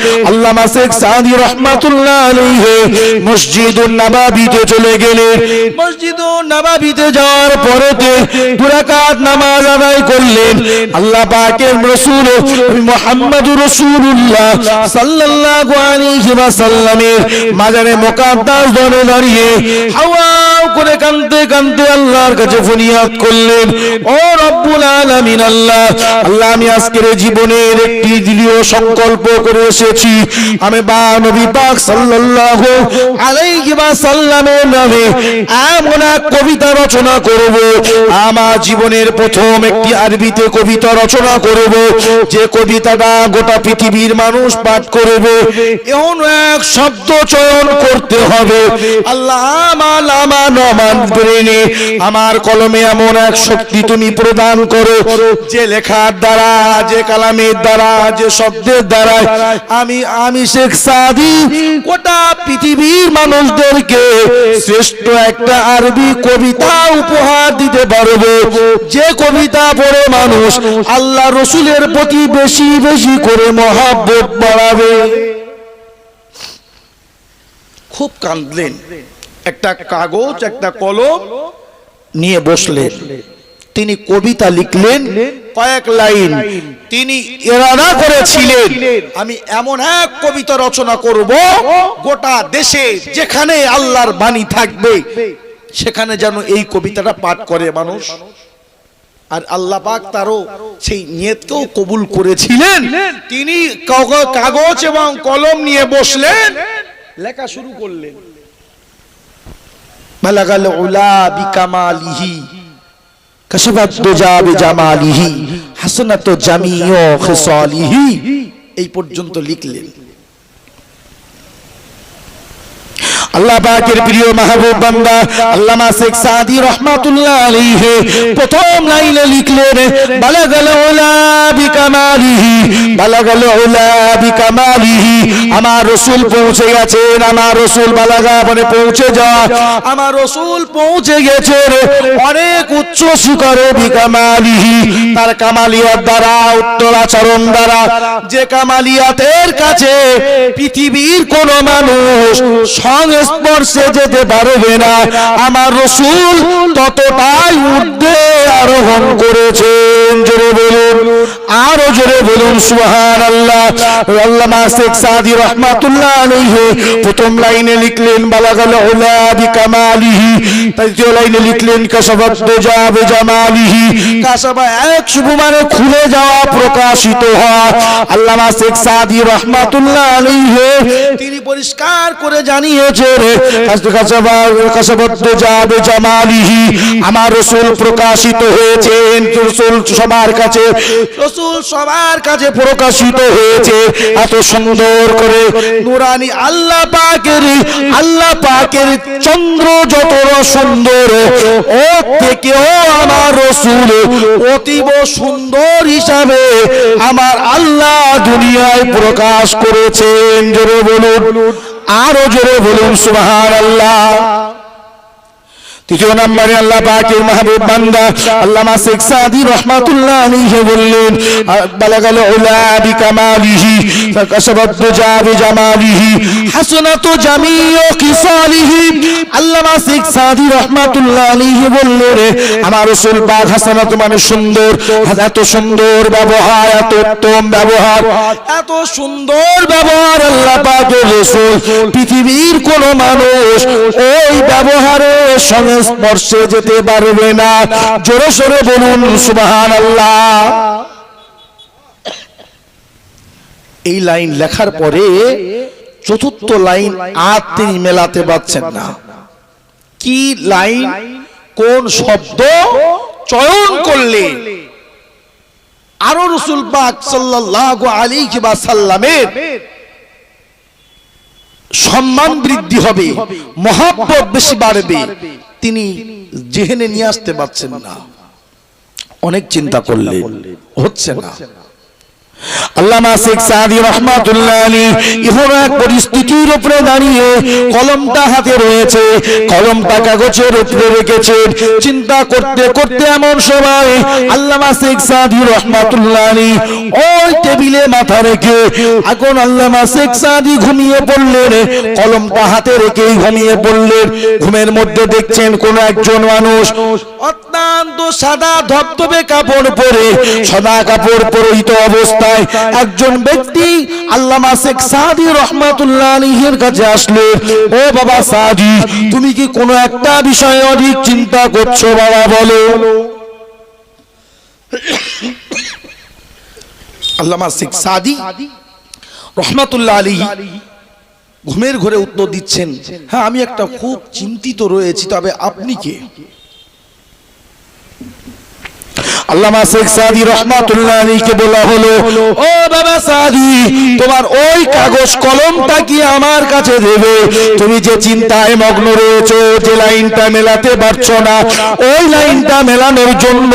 আল্লাহ আল্লামা শেখ সাদি রহমাতুল্লাহ আলাইহি মসজিদুন চলে মসজিদুন যাওয়ার পরেতে দুরাকাত নামাজ আদায় করলেন। আল্লাহ পাকের রাসূল রাসূলুল্লাহ সাল্লাল্লাহু আলাইহি মাজারে মুকাদ্দাস দাঁড়িয়ে হাওয়া করে কাঁদতে কাঁদতে আল্লাহর কাছে ফরিয়াদ করলেন। ও রব্বুল আলামিন আল্লাহ আল্লাহ আমি আজকের জীবনের একটি দৃঢ় সংকল্প করে এসেছি। আমি বা নবী পাক সাল্লাল্লাহু আলাইহি ওয়াসাল্লামের নামে এক কবিতা রচনা করব। আমার জীবনের প্রথম একটি আরবিতে কবিতা রচনা করব। যে কবিতাটা গোটা পৃথিবীর মানুষ পাঠ করবে, এমন এক শব্দ চয়ন করতে হবে। আল্লাহ আমার আমার নমান ব্রেনে আমার কলমে এমন এক শক্তি তুমি প্রদান করো, যে লেখার দ্বারা, যে কালামের দ্বারা, যে শব্দের দ্বারা আমি আমি শেখ সাদি। গোটা পৃথিবীর মানুষদেরকে শ্রেষ্ঠ একটা আরবি কবিতা উপহার দিতে পারব। যে কবিতা পড়ে মানুষ আল্লাহ রসুলের প্রতি বেশি বেশি করে মহাব্বত বাড়াবে। খুব কাঁদলেন। একটা কাগজ, একটা কলম নিয়ে বসলেন। তিনি কবিতা লিখলেন, কয়েক লাইন। তিনি এরানা করেছিলেন। আমি এমন এক কবিতা রচনা করব, গোটা দেশে যেখানে আল্লাহর বাণী থাকবে, সেখানে যেন এই কবিতাটা পাঠ করে মানুষ। আর আল্লাহ পাক তারও সেই নিয়তকেও কবুল করেছিলেন। তিনি কাগজ এবং কলম নিয়ে বসলেন, লেখা শুরু করলেন। বালাগাল উলা বিকামালিহি। কাশাফাত দুজা বিজামালিহি হাসানাত জামিউ খিসালিহি। এই পর্যন্ত লিখলেন। আল্লাহ পাকের প্রিয় মাহবুব বান্দা আল্লামা শেখ সাদি রহমাতুল্লাহ আলাইহি প্রথম লাইনে লিখলেন, বালাগাল উলা বিকামালিহি বালাগাল উলা বিকামালিহি আমার রাসূল পৌঁছে গেছেন, আমার রাসূল বালাগা মানে পৌঁছে যাওয়া, আমার রাসূল পৌঁছে গেছেন, অনেক উচ্চ শিখরে বিকামালিহি তার কামালিয়াত দ্বারা, উত্তর আচরণ দ্বারা, যে কামালিয়াতের কাছে পৃথিবীর কোন মানুষ সংস্পর্শে যেতে পারবে না। আমার রসুল ততটাই উর্ধে আরোহণ করেছেন। জোরে বলুন আরও জোরে বলুন সুবহান আল্লাহ আল্লামা শেখ সাদি রহমাতুল্লাহ আলাইহি প্রথম লাইনে লিখলেন, বালাগাল উলা বিকামালিহি তৃতীয় লাইনে লিখলেন কাশাবাত দুজা বিজামালিহি কাশাবা এক শুভ মানে খুলে যাওয়া, প্রকাশিত হওয়া আল্লামা শেখ সাদি রহমাতুল্লাহ আলাইহি তিনি পরিষ্কার করে জানিয়েছেন কাশাবা কাশাবাত দুজা বিজামালিহি আমার রাসূল প্রকাশিত হয়েছেন, রাসূল সবার কাছে, রাসূল সবার কাছে প্রকাশিত হয়েছে, এত সুন্দর করে নুরানি আল্লাহ পাকের আল্লাহ পাকের চন্দ্র যত সুন্দর ও থেকেও আমার রসুল অতীব সুন্দর হিসাবে আমার আল্লাহ দুনিয়ায় প্রকাশ করেছেন। জোরে বলুন, আরও জোরে বলুন সুবহান আল্লাহ তৃতীয় নম্বরে আল্লাহ পাকের মাহবুব বান্দা আল্লামা শেখ সাদি রহমাতুল্লাহ বললেন হাসানাত জামিউ কিসালিহি। আল্লামা শেখ সাদি রহমাতুল্লাহ আমার পাক মানে সুন্দর, এত সুন্দর ব্যবহার, এত উত্তম ব্যবহার, এত সুন্দর ব্যবহার আল্লাহ পাকের রাসূল, পৃথিবীর কোন মানুষ ওই ব্যবহারের সঙ্গে স্পর্শে যেতে পারবে না। জোরে সোরে বলুন সুবাহান আল্লাহ এই লাইন লেখার পরে চতুর্থ লাইন আর তিনি মেলাতে পারছেন না। কি লাইন? কোন শব্দ? চয়ন করলে। আরও রসুল পাক সাল্লাল্লাহু আলাইহি ওয়া সাল্লামের সম্মান বৃদ্ধি হবে, মহাব্বত বেশি বাড়বে। তিনি জেহেনে নিয়ে আসতে পারছেন না। অনেক চিন্তা করলে হচ্ছে না। আল্লামা শেখ সাদি রহমাতুল্লাহ আলী ইহর এক পরিস্থিতির উপরে দাঁড়িয়ে কলমটা হাতে রয়েছে। কলমটা কাগজের উপরে রেখেছেন। চিন্তা করতে করতে এমন সময় আল্লামা শেখ সাদি রহমাতুল্লাহ আলী ওই টেবিলে মাথা রেখে এখন আল্লামা শেখ সাদি ঘুমিয়ে পড়লেন। কলমটা হাতে রেখেই ঘুমিয়ে পড়লেন। ঘুমের মধ্যে দেখছেন কোন একজন মানুষ অত্যন্ত সাদা ধবধবে কাপড় পরে, সাদা কাপড় পরিহিত অবস্থায় একজন ব্যক্তি আল্লামা শেখ সাদি রহমাতুল্লাহ আলাইহির কাছে আসলো, ও বাবা সাদি, তুমি কি কোনো একটা বিষয়ে অধিক চিন্তা করছ বাবা, বলো। আল্লামা শেখ সাদি রহমাতুল্লাহ আলাইহি ঘুমের ঘরে উত্তর দিচ্ছেন হ্যাঁ আমি একটা খুব চিন্তিত রয়েছি, তবে আপনি কে? আল্লামা শেখ সাদি রহমাতুল্লাহ আলাইহিকে বলা হলো, ও বাবা সাদি, তোমার ওই কাগজ কলমটা কি আমার কাছে দেবে? তুমি যে চিন্তায় মগ্ন রয়েছো, যে লাইনটা মেলাতে পারছ না, ওই লাইনটা মেলানোর জন্য,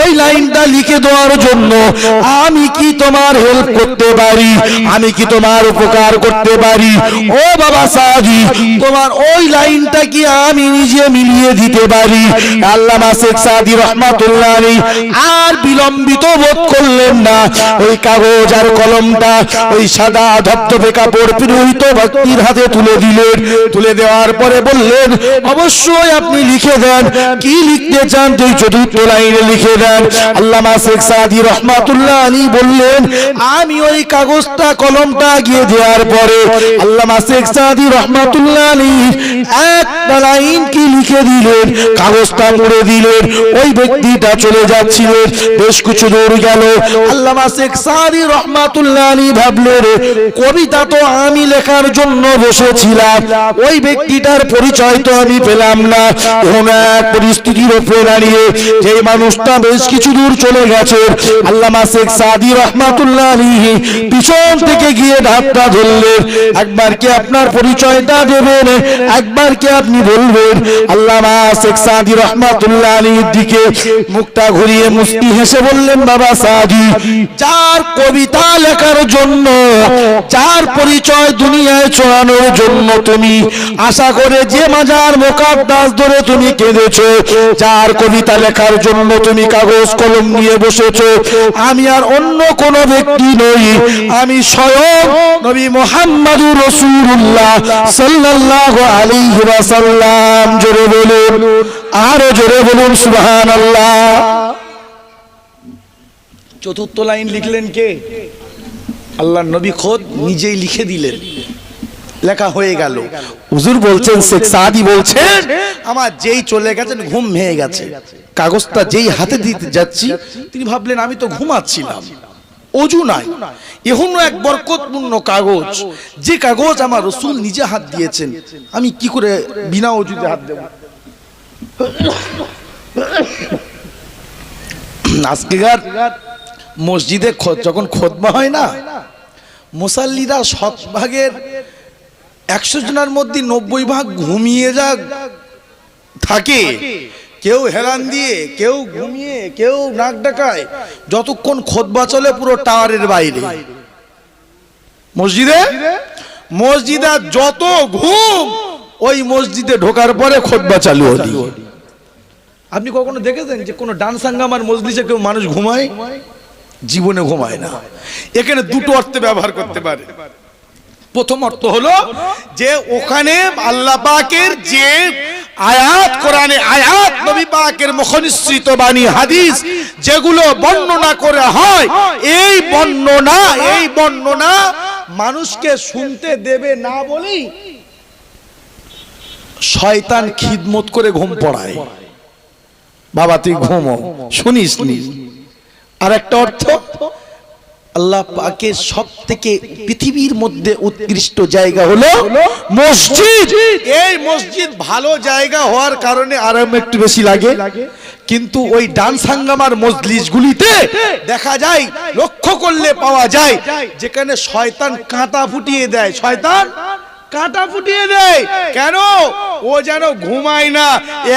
ওই লাইনটা লিখে দেওয়ার জন্য আমি কি তোমার হেল্প করতে পারি? আমি কি তোমার উপকার করতে পারি? ও বাবা সাদি, তোমার ওই লাইনটা কি আমি নিজে মিলিয়ে দিতে পারি? আল্লামা শেখ সাদি রহমাতুল্লাহ আলাইহি আর বিলম্বিত বোধ করলেন না। ওই কাগজ আর কলমটা, ওই সাদা ধবধবে কাপড় পুরোহিত ব্যক্তির হাতে তুলে দিলেন। তুলে দেওয়ার পরে বললেন, অবশ্যই আপনি লিখে দেন। কি লিখতে চান তুই চতুর্থ লাইনে লিখে দেন। আল্লামা শেখ সাদি রহমাতুল্লাহ আলী বললেন, আমি ওই কাগজটা, কলমটা গিয়ে দেওয়ার পরে আল্লামা শেখ সাদি রহমাতুল্লাহ আলী একটা লাইন কি লিখে দিলেন? কাগজটা মুড়ে দিলেন। ওই ব্যক্তিটা চলে যাচ্ছিলেন বেশ কিছু দূর গেল। আল্লামা শেখ সাদি রহমাতুল্লাহ আলী কবিতা তো আমি লেখার জন্য বসেছিলাম। ওই ব্যক্তিটার পরিচয় তো আমি পেলাম না। এক পরিস্থিতির উপরে দাঁড়িয়ে যে মানুষটা বেশ কিছু দূর চলে গেছে, আল্লামা শেখ সাদি রহমাতুল্লাহ আলী পিছন থেকে গিয়ে ধাপটা ধরলেন। একবার কি আপনার পরিচয়টা দেবেন? একবার কি আপনি বলবেন? আল্লামা শেখ সাদি রহমাতুল্লাহ আলীর দিকে মুখটা ঘুরিয়ে মুস্তি হেসে বললেন, বাবা সাদি যার কবিতা লেখার জন্য, যার পরিচয় দুনিয়ায় ছড়ানোর জন্য তুমি আশা করে যে মাজার মোকাদ্দাস ধরে তুমি কেঁদেছো, যার কবিতা লেখার জন্য তুমি কাগজ কলম নিয়ে বসেছো, আমি আর অন্য কোন ব্যক্তি নই, আমি স্বয়ং নবী মোহাম্মদুর রসুল্লাহ সাল্লাল্লাহু আলী ওয়াসাল্লাম। জোরে বলুন, আরও জোরে বলুন, সুবহানাল্লাহ। চতুর্থ লাইন লিখলেন কে? আল্লাহ নবী খোদ নিজেই লিখে দিলেন। লেখা হয়ে গেল। হুজুর বলছেন, শেখ সাদি বলছেন, আমার যেই চলে গেছেন, ঘুম ভেঙে গেছে। কাগজটা যেই হাতে দিতে যাচ্ছি, তিনি ভাবলেন, আমি তো ঘুমাচ্ছিলাম। অজু নাই। এখনও এক বরকতপূর্ণ কাগজ। যে কাগজ আমার রসুল নিজে হাত দিয়েছেন, আমি কি করে বিনা অজুতে হাত দেব? আজকেকার মসজিদে যখন খোদমা হয় না, মুসাল্লিরা শতভাগের একশো জনের মধ্যে নব্বই ভাগ ঘুমিয়ে যা থাকে। কেউ হেরান দিয়ে, কেউ ঘুমিয়ে, কেউ নাক ডাকায়, যতক্ষণ খোদবা চলে পুরো টাওয়ারের বাইরে। মসজিদে? মসজিদে যত ঘুম, ওই মসজিদে ঢোকার পরে খোদবা চালু আপনি কখনো দেখেছেন যে কোনো ডান্স হাঙ্গামার মসজিদে কেউ মানুষ ঘুমায়? জীবনে ঘুমায় না। এখানে দুটো অর্থে ব্যবহার করতে পারে। প্রথম অর্থ হলো যে ওখানে আল্লাহ পাকের যে আয়াত, কোরআনে আয়াত, নবী পাকের মুখনিসৃত বাণী, হাদিস যেগুলো বর্ণনা করে হয়, এই বর্ণনা এই বর্ণনা মানুষকে শুনতে দেবে না বলেই শয়তান খিদমত করে ঘুম পড়ায়। বাবা, তুই ঘুমো শুনিস নি আর একটা অর্থ, আল্লাহ পাকের সব থেকে পৃথিবীর মধ্যে উৎকৃষ্ট জায়গা হলো মসজিদ। এই মসজিদ ভালো জায়গা হওয়ার কারণে আরাম একটু বেশি লাগে। কিন্তু ওই ডান্স হাঙ্গামার মজলিস গুলিতে দেখা যায়, লক্ষ্য করলে পাওয়া যায়, যেখানে শয়তান কাঁটা ফুটিয়ে দেয়। শয়তান কাঁটা ফুটিয়ে দেয়। কেন? ও যেন ঘুমায় না।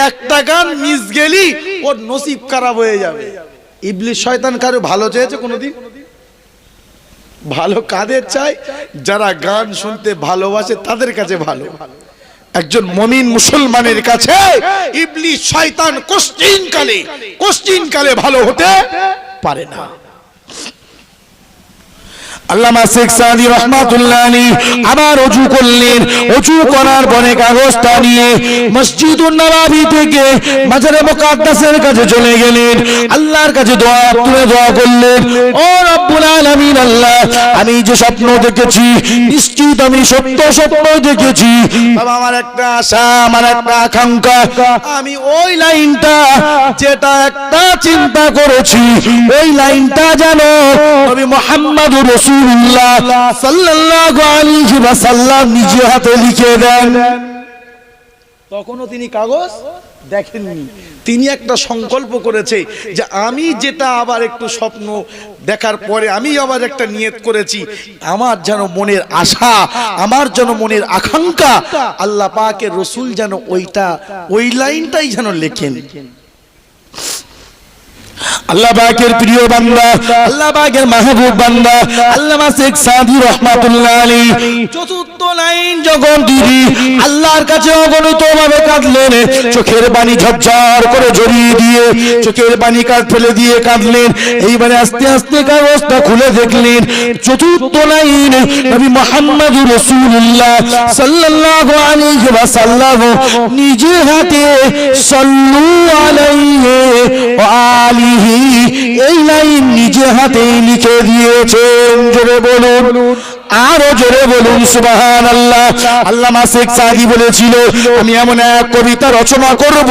একটা গান মিস গেলি, ওর নসিব খারাপ হয়ে যাবে। ইবলিশ শয়তান কারও ভালো চেয়েছে কোনোদিন? ভালো কাদের চাই যারা গান শুনতে ভালোবাসে তাদের কাছে ভালো। একজন মমিন মুসলমানের কাছে ইবলিশ শয়তান কোশ্চিন কালে কোশ্চিন কালে ভালো হতে পারে না। আল্লামা শেখ সাদি রহমাতুল্লাহ আবার অজু করলেন। অজু করার পরে কাগজটা নিয়ে মসজিদুন নবাবী থেকে মাজারে মুকাদ্দাসের কাছে চলে গেলেন। আল্লাহর কাছে দোয়া তুলে দোয়া করলেন। ও রব্বুল আলামিন আল্লাহ, আমি যে স্বপ্ন দেখেছি, নিশ্চিত আমি সত্য স্বপ্ন দেখেছি। বাবা, আমার একটা আশা, আমার একটা আকাঙ্ক্ষা। আমি ওই লাইনটা, যেটা একটা চিন্তা করেছি, ওই লাইনটা জানো নবী মোহাম্মদুর রাসূলুল্লাহ সাল্লাল্লাহু আলাইহি ওয়াসাল্লাম হাতে লিখে দেন। তখনও তিনি কাগজ দেখেননি। তিনি একটা সংকল্প করেছে যে আমি যেটা আবার একটু স্বপ্ন দেখার পরে আমি আবার একটা নিয়ত করেছি, আমার যেন মনের আশা, আমার যেন মনের আকাঙ্ক্ষা, আল্লাহ পাকের রসুল যেন ওইটা, ওই লাইনটাই যেন লেখেন। আল্লাহ পাকের প্রিয় বান্দা, আল্লাহ পাকের মাহবুব বান্দা, আল্লামা শেখ সাদি রহমাতুল্লাহ আলী চতুর্থ লাইন যখন তিনি আল্লাহর কাছে অগণিত ভাবে কাঁদলেন, চোখের পানি ঝরঝর করে জড়িয়ে দিয়ে, চোখের পানি কাঁদ ফেলে দিয়ে কাঁদলেন, এইবারে আস্তে আস্তে কাগজটা খুলে দেখলেন, চতুর্থ লাইন নবী মুহাম্মদুর রাসূলুল্লাহ সাল্লাল্লাহু আলাইহি ওয়াসাল্লাম নিজে হাতে সাল্লু আলাইহি ওয়া আলিহি এই লাইন নিজে হাতেই লিখে দিয়েছেন। জোরে বলুন। আরও জোরে বলুন সুবাহান আল্লাহ আল্লামা শেখ সাদি বলেছিল, আমি এমন এক কবিতা রচনা করব,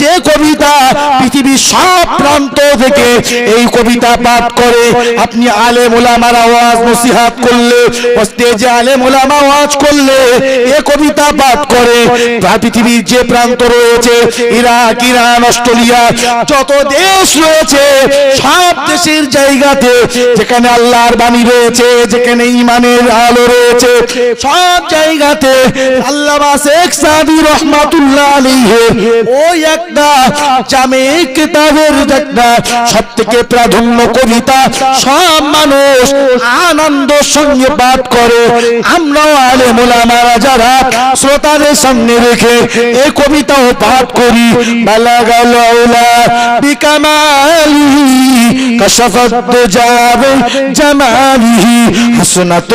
যে কবিতা পৃথিবীর সব প্রান্ত থেকে এই কবিতা পাঠ করে। আপনি আলেম ওলামার আওয়াজ নসিহাত করলে, স্টেজে আলেম ওলামা আওয়াজ করলে এ কবিতা পাঠ করে। পৃথিবীর যে প্রান্ত রয়েছে, ইরাক, ইরান, অস্ট্রেলিয়া, যত দেশ রয়েছে, সব দেশের জায়গাতে যেখানে আল্লাহর বাণী রয়েছে, যেখানে ইমানের আলো রয়েছে। সব জায়গাতে আল্লাহ শেখ সাদি রহমাতুল্লাহ আলাইহি, ওই একটা জামে কিতাবের একটা সব থেকে প্রাধান্য কবিতা। সব মানুষ আনন্দ সঙ্গে পাঠ করে। আমরাও আলেম ওলামারা যারা শ্রোতাদের সামনে রেখে এই কবিতাও পাঠ করি। বালাগাল আউলা বিকামালিহি, কাশাফাত দুজাবে জামালিহি, হাসনাত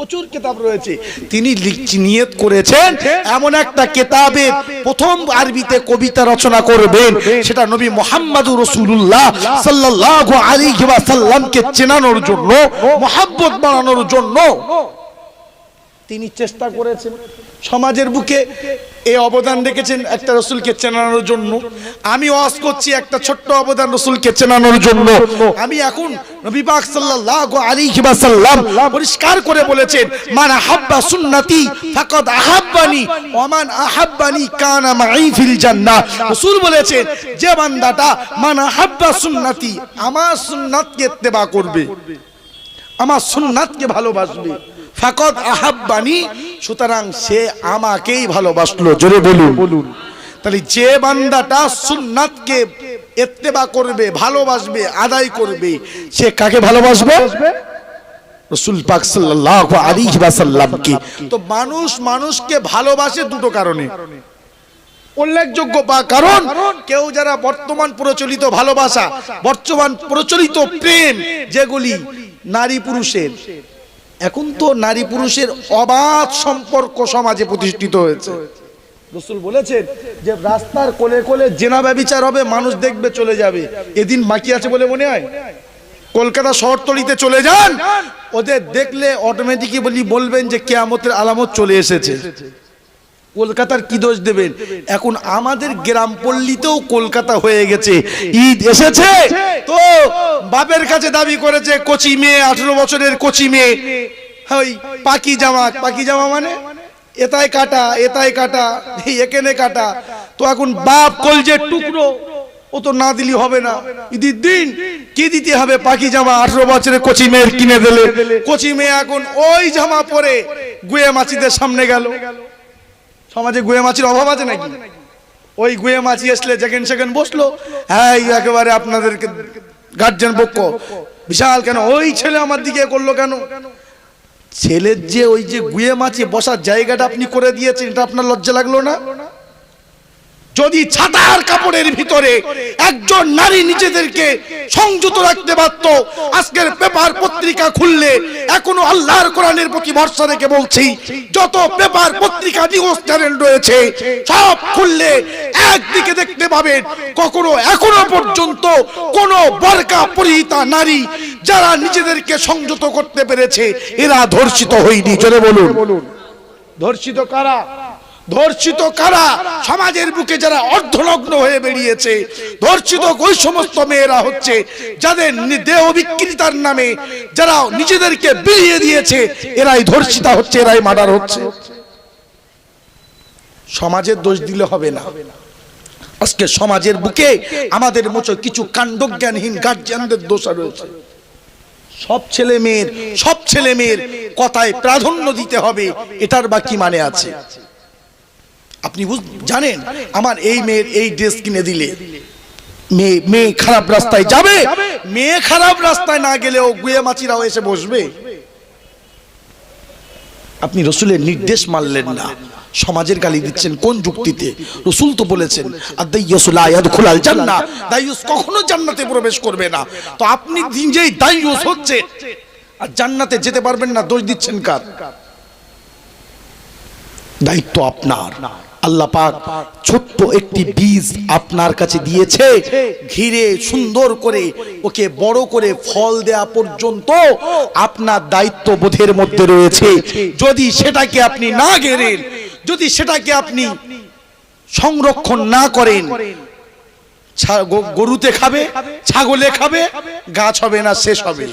প্রচুর কিতাব রয়েছে। তিনি নিয়ত করেছেন, এমন একটা কেতাবে প্রথম আরবিতে কবিতা রচনা করবেন, সেটা নবী মোহাম্মদুর রসুল্লাহ সাল্লাহ আলী সাল্লামকে চেনানোর জন্য, মোহাব্বত বানানোর জন্য। তিনি চেষ্টা করেছেন সমাজের বুকে এই অবদান রেখেছেন একটা রসুলকে চেনানোর জন্য। আমি ওয়াজ করছি একটা ছোট্ট অবদান রসুলকে চেনানোর জন্য। আমি এখন নবী পাক সাল্লাল্লাহু আলাইহি ওয়াসাল্লাম পরিষ্কার করে বলেছেন, মান আহাব্বা সুন্নতি ফাকাদ আহাব্বানি ওয়া মান আহাব্বানি কানা মাই ফিল জান্নাহ। রাসূল বলেছেন, যে বান্দাটা মান আহাব্বা সুন্নতি, আমার সুন্নাতকে ইত্তেবা করবে, আমার সুন্নাতকে ভালোবাসবে। ফাকত আহাব্বানি সুতরাং সে আমাকেই ভালোবাসলো। জোরে বলুন। বলুন। তাহলে যে বান্দাটা সুন্নাতকে এত্তেবা করবে ভালোবাসবে আদায় করবে সে কাকে ভালোবাসবে? রসুল পাক সাল্লাল্লাহু আলাইহি ওয়াসাল্লামকে। তো মানুষ মানুষকে ভালোবাসে দুটো কারণে। উল্লেখযোগ্য বা কারণ কেউ যারা বর্তমান প্রচলিত ভালোবাসা বর্তমান প্রচলিত প্রেম যেগুলি নারী পুরুষের এখন তো নারী পুরুষের অবাধ সম্পর্ক সমাজে প্রতিষ্ঠিত হয়েছে। রসুল বলেছেন যে রাস্তার কোলে কোলে জেনা ব্যবচার হবে, মানুষ দেখবে চলে যাবে। এদিন বাকি আছে বলে মনে হয়? কলকাতা শহরতলিতে চলে যান? ওদের দেখলে অটোমেটিক বলবেন যে কেয়ামতের আলামত চলে এসেছে। কলকাতার কি দোষ দেবেন? এখন আমাদের গ্রাম পল্লীতেও কলকাতা হয়ে গেছে। ঈদ এসেছে। তো বাপের কাছে দাবি করেছে, কচি মেয়ে, আঠেরো বছরের কচি মেয়ে। ওই পাকি জামা। পাকি জামা মানে? এতাই কাটা এতাই কাটা এখানে কাটা। তো এখন বাপ কলজের টুকরো, ও তো না দিলি হবে না। ঈদের দিন কি দিতে হবে পাখি জামা? আঠারো বছরে কচি মেয়ের কিনে দিলে। কচি মেয়ে এখন ওই জামা পরে গুয়ে মাছিদের সামনে গেল। সমাজে গুয়ে মাছির অভাব আছে নাকি? ওই গুয়ে মাছি আসলে যেখান সেখান বসল। হ্যাঁ একেবারে আপনাদেরকে গার্জেন পক্ষ বিশাল কেন? ওই ছেলে আমার দিকে করল কেন? ছেলের যে ওই যে গুয়ে মাছি বসার জায়গাটা আপনি করে দিয়েছেন, এটা আপনার লজ্জা লাগল না? যদি ছাতার কাপড়ের ভিতরে একজন নারী নিজেদেরকে সংযত রাখতে পারত আজকের পেপার পত্রিকা খুললে এখনও আল্লাহর কোরআনের প্রতি ভরসা রেখে বলছি, যত পেপার পত্রিকা নিউজ চ্যানেল রয়েছে, সব খুললে একদিকে দেখতে পাবেন কখনো এখনও পর্যন্ত কোন বরকা পরিহিতা নারী যারা নিজেদেরকে সংযত করতে পেরেছে, এরা ধর্ষিত হয়নি। চলে বলুন। ধর্ষিত কারা? ধর্ষিত কারা? সমাজের বুকে যারা অর্ধনগ্ন হয়ে বেরিয়েছে, ধর্ষিত ওই সমস্ত মেয়েরা হচ্ছে যাদের দেহ বিক্রেতার নামে যারা নিজেদেরকে বিলিয়ে দিয়েছে, এরাই ধর্ষিতা হচ্ছে, এরাই মার্ডার হচ্ছে। সমাজের দোষ দিলে হবে না। আজকে সমাজের বুকে আমাদের মতো কিছু কাণ্ডজ্ঞানহীন গার্জিয়ানদের দোষ রয়েছে। সব ছেলে মেয়ের, সব ছেলে মেয়ের কথায় প্রাধান্য দিতে হবে, এটার বা কি মানে আছে। আপনি জানেন? আমার এই মেয়ের এই ড্রেস কিনে দিলে। মেয়ে মেয়ে খারাপ রাস্তায় যাবে? মেয়ে খারাপ রাস্তায় না গেলেও গুয়ে মাছিরাও এসে বসবে? আপনি রসুলের নির্দেশ মানলেন না। সমাজের গালি দিচ্ছেন কোন যুক্তিতে? রসুল তো বলেছেন খুলাল জান্না দাইয়ুস কখনো জান্নাতে প্রবেশ করবে না। তো আপনি নিজেই দাইয়ুস হচ্ছে। আর জান্নাতে যেতে পারবেন না, দোষ দিচ্ছেন কার? দায়িত্ব আপনার। আল্লাহ পাক ছোট্ট একটি বীজ আপনার কাছে দিয়েছে। ঘিরে সুন্দর করে ওকে বড় করে ফল দেয়া পর্যন্ত আপনার দায়িত্ব বোধের মধ্যে রয়েছে। যদি সেটাকে আপনি না গেরেন যদি সেটাকে আপনি সংরক্ষণ না করেন গরুতে খাবে, ছাগলে খাবে, গাছ হবে না, শেষ হবে।